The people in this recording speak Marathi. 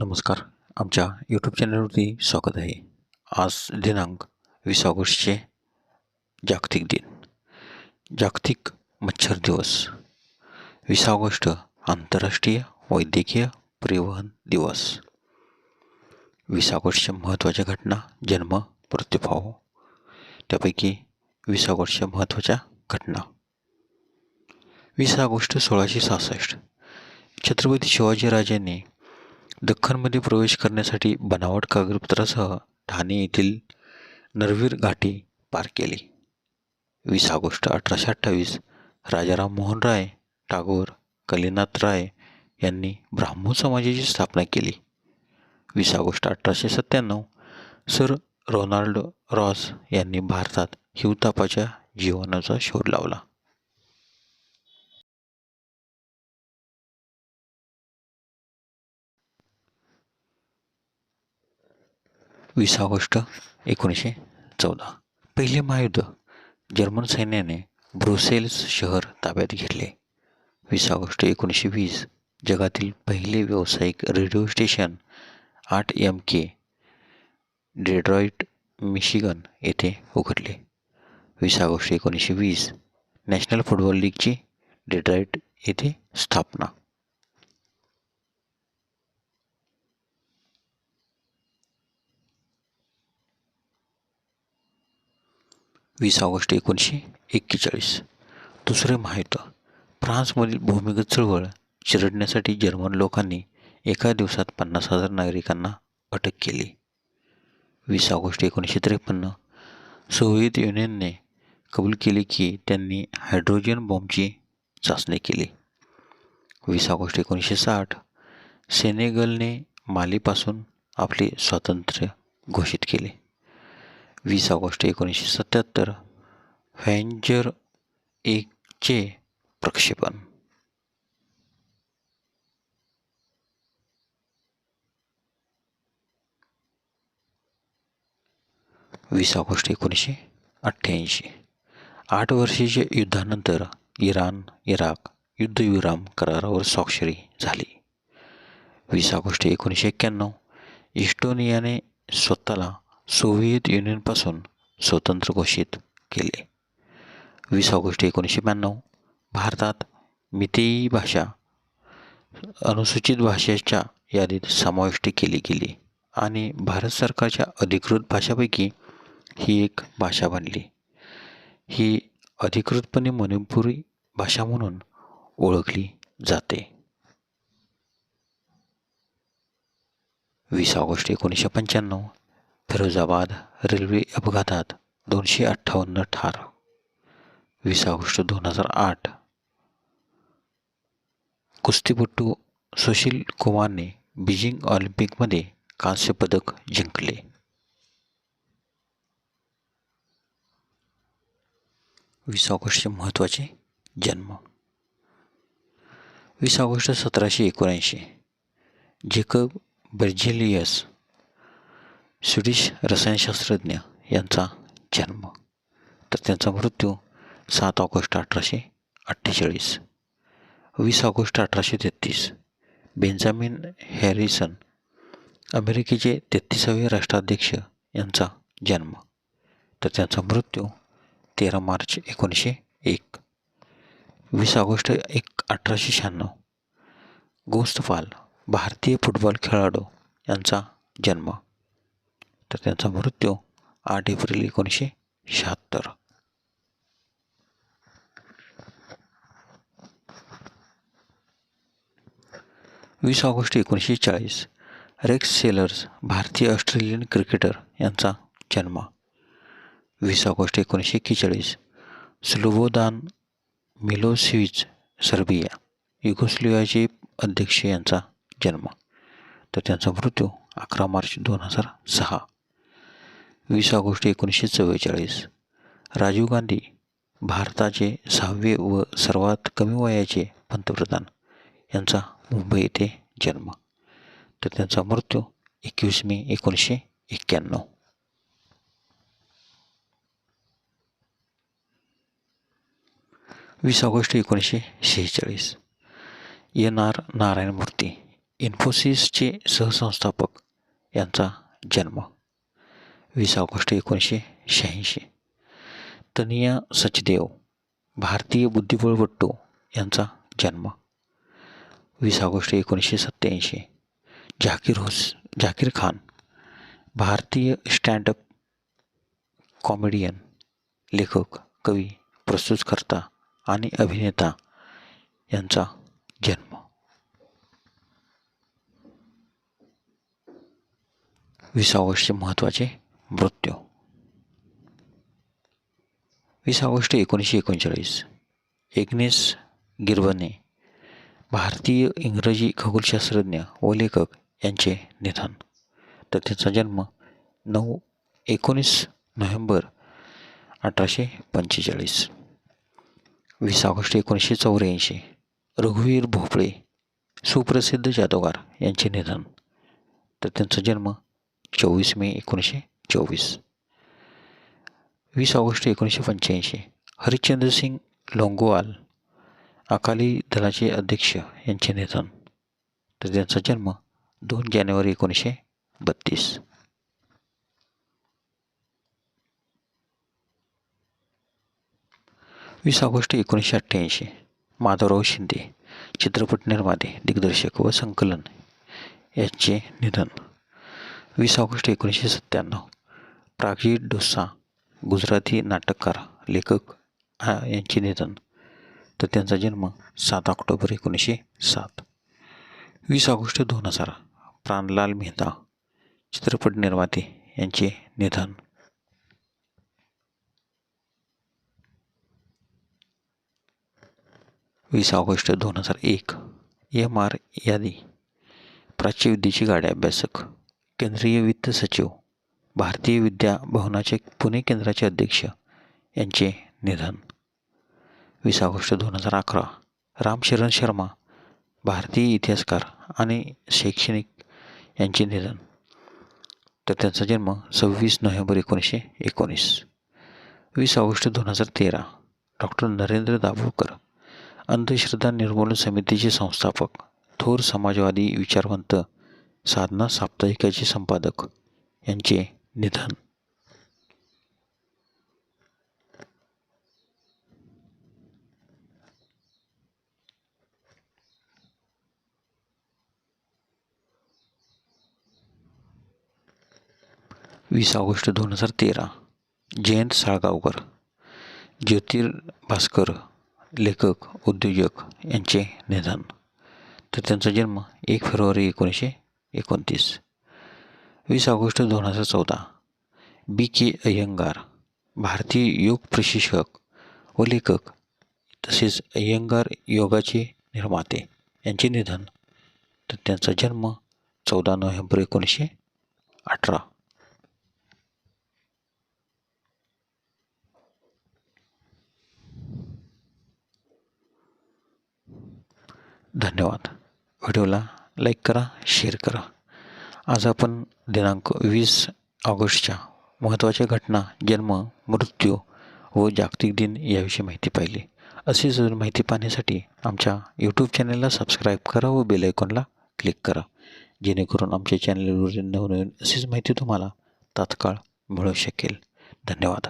नमस्कार. आमच्या यूट्यूब चॅनलवरती स्वागत आहे. आज दिनांक वीस ऑगस्टचे जागतिक दिन. जागतिक मच्छर दिवस. वीस ऑगस्ट आंतरराष्ट्रीय वैद्यकीय परिवहन दिवस. वीस ऑगस्टच्या महत्त्वाच्या घटना जन्म मृत्यूभाव. त्यापैकी वीस ऑगस्टच्या महत्त्वाच्या घटना. वीस ऑगस्ट सोळाशे सहासष्ट. छत्रपती शिवाजीराजांनी दख्खनमध्ये प्रवेश करण्यासाठी बनावट कागदपत्रासह ठाणे येथील नरवीर घाटी पार केली. वीस ऑगस्ट अठराशे अठ्ठावीस राजाराम मोहन राय टागोर कलिनाथ राय यांनी ब्राह्मण समाजाची स्थापना केली. वीस ऑगस्ट अठराशे सत्त्याण्णव सर रोनाल्ड रॉस यांनी भारतात हिवतापाच्या जीवनाचा शोध लावला. वीस ऑगस्ट एकोणीसशे चौदा. पहिले महायुद्ध जर्मन सैन्याने ब्रुसेल्स शहर ताब्यात घेतले. वीस ऑगस्ट एकोणीसशे वीस. जगातील पहिले व्यावसायिक रेडिओ स्टेशन आठ एम के डेड्रॉइट मिशिगन येथे उघडले. वीस ऑगस्ट एकोणीसशे वीस. नॅशनल फुटबॉल लीगची डेट्रॉईट येथे स्थापना. वीस ऑगस्ट एकोणीसशे एक्केचाळीस. दुसरे महायुद्ध फ्रान्समधील भूमिगत चळवळ चिरडण्यासाठी जर्मन लोकांनी एका दिवसात पन्नास हजार नागरिकांना अटक केली. वीस ऑगस्ट एकोणीसशे त्रेपन्न सोव्हिएत युनियनने कबूल केले की त्यांनी हायड्रोजन बॉम्बची चाचणी केली. वीस ऑगस्ट एकोणीसशे साठ सेनेगलने मालीपासून आपले स्वातंत्र्य घोषित केले. वीस ऑगस्ट एकोणीसशे सत्याहत्तर. व्हॅन्जर एकचे प्रक्षेपण. वीस ऑगस्ट एकोणीसशे अठ्ठ्याऐंशी. आठ वर्षीच्या युद्धानंतर इराण इराक युद्धविराम करारावर स्वाक्षरी झाली. वीस ऑगस्ट एकोणीसशे एक्क्याण्णव. इस्टोनियाने स्वतःला सोव्हिएत युनियनपासून स्वतंत्र घोषित केले. वीस ऑगस्ट एकोणीसशे ब्याण्णव. भारतात मितेई भाषा अनुसूचित भाषेच्या यादीत समाविष्ट केली गेली आणि भारत सरकारच्या अधिकृत भाषापैकी ही एक भाषा बनली. ही अधिकृतपणे मणिपुरी भाषा म्हणून ओळखली जाते. वीस ऑगस्ट एकोणीसशे पंच्याण्णव. फिरोजाबाद रेल्वे अपघातात दोनशे अठ्ठावन्न ठार. वीस ऑगस्ट दोन हजार आठ. कुस्तीपट्टू सुशील कुमारने बीजिंग ऑलिम्पिकमध्ये कांस्य पदक जिंकले. वीस ऑगस्टचे महत्त्वाचे जन्म. वीस ऑगस्ट सतराशे एकोणऐंशी. जेकब बर्जेलियस स्वीडिश रसायनशास्त्रज्ञ यांचा जन्म. तर त्यांचा मृत्यू सात ऑगस्ट अठराशे अठ्ठेचाळीस. वीस ऑगस्ट अठराशे तेहतीस. बेंजामिन हॅरिसन अमेरिकेचे तेहतीसावे राष्ट्राध्यक्ष यांचा जन्म. तर त्यांचा मृत्यू तेरा मार्च एकोणीसशे एक. वीस ऑगस्ट एक अठराशे शहाण्णव. गोस्तफाल भारतीय फुटबॉल खेळाडू यांचा जन्म. तर त्यांचा मृत्यू आठ एप्रिल एकोणीसशे शहात्तर. वीस ऑगस्ट एकोणीसशे चाळीस रेक्स सेलर्स भारतीय ऑस्ट्रेलियन क्रिकेटर यांचा जन्म. वीस ऑगस्ट एकोणीसशे एक्केचाळीस स्लोबोदान मिलोसिविच सर्बिया युगोस्लियाचे अध्यक्ष यांचा जन्म. तर त्यांचा मृत्यू अकरा मार्च दोन हजार सहा. वीस ऑगस्ट एकोणीसशे चव्वेचाळीस. राजीव गांधी भारताचे सहावे व सर्वात कमी वयाचे पंतप्रधान यांचा मुंबई येथे जन्म. तर त्यांचा मृत्यू एकवीस मे एकोणीसशे एक्क्याण्णव. वीस ऑगस्ट एकोणीसशे शेहेचाळीस. एन. आर. नारायण मूर्ती इन्फोसिसचे सहसंस्थापक यांचा जन्म. वीस ऑगस्ट एकोणीसशे शहाऐंशी. तनिया सचदेव भारतीय बुद्धिबळपट्टू यांचा जन्म. वीस ऑगस्ट एकोणीसशे सत्त्याऐंशी. झाकीर हुस झाकीर खान भारतीय स्टँडअप कॉमेडियन लेखक कवी प्रस्तुतकर्ता आणि अभिनेता यांचा जन्म. वीस ऑगस्टचे महत्त्वाचे मृत्यू. वीस ऑगस्ट एकोणीसशे एकोणचाळीस. एग्नेस गिरवने भारतीय इंग्रजी खगोलशास्त्रज्ञ व लेखक यांचे निधन. तर त्यांचा जन्म नऊ एकोणीस नोव्हेंबर अठराशे पंचेचाळीस. वीस ऑगस्ट एकोणीसशे चौऱ्याऐंशी. रघुवीर भोपळे सुप्रसिद्ध जादूगार यांचे निधन. तर त्यांचा जन्म चोवीस मे एकोणीसशे चोवीस. वीस ऑगस्ट एकोणीसशे पंच्याऐंशी. हरिश्चंद्र सिंग लोंगोवाल अकाली दलाचे अध्यक्ष यांचे निधन. तर त्यांचा जन्म दोन जानेवारी एकोणीसशे बत्तीस. वीस ऑगस्ट एकोणीसशे अठ्ठ्याऐंशी. माधवराव शिंदे चित्रपट निर्माते दिग्दर्शक व संकलन यांचे निधन. वीस ऑगस्ट एकोणीसशे सत्त्याण्णव. प्रागजीत डोसा गुजराती नाटककार लेखक हा यांचे निधन. तर त्यांचा जन्म सात ऑक्टोबर एकोणीसशे सात. वीस ऑगस्ट दोन हजार प्राणलाल मेहता चित्रपट निर्माते यांचे निधन. वीस ऑगस्ट दोन हजार एक एम आर यादी प्राच्यविद्येची गाडी अभ्यासक केंद्रीय वित्त सचिव भारतीय विद्या भवनाचे पुणे केंद्राचे अध्यक्ष यांचे निधन. वीस ऑगस्ट दोन हजार अकरा रामशरण शर्मा भारतीय इतिहासकार आणि शैक्षणिक यांचे निधन. तर त्यांचा जन्म सव्वीस नोव्हेंबर एकोणीसशे एकोणीस. वीस ऑगस्ट दोन हजार तेरा डॉक्टर नरेंद्र दाभोळकर अंधश्रद्धा निर्मूलन समितीचे संस्थापक थोर समाजवादी विचारवंत साधना साप्ताहिकाचे संपादक यांचे निधन। वीस ऑगस्ट दोन हज़ार तेरा जयंत साळगावकर, ज्योतिर्भास्कर, लेखक, उद्योजक यांचे निधन. तर त्यांचा जन्म एक फेब्रुवारी एकोणीसशे एकोणतीस. वीस ऑगस्ट दोन हजार चौदा. बी के अय्यंगार भारतीय योग प्रशिक्षक व लेखक तसेच अय्यंगार योगाचे निर्माते यांचे निधन तर त्यांचा जन्म चौदा नोव्हेंबर एकोणीसशे अठरा. धन्यवाद. व्हिडिओला लाईक करा शेअर करा. आज आपण दिनांक वीस ऑगस्टच्या महत्त्वाच्या घटना जन्म मृत्यू व जागतिक दिन याविषयी माहिती पाहिली. अशी जर माहिती पाहण्यासाठी आमच्या यूट्यूब चॅनलला सबस्क्राईब करा व बेल आयकॉनला क्लिक करा. जेणेकरून आमच्या चॅनलवरील नवनवीन अशीच माहिती तुम्हाला तात्काळ मिळू शकेल. धन्यवाद.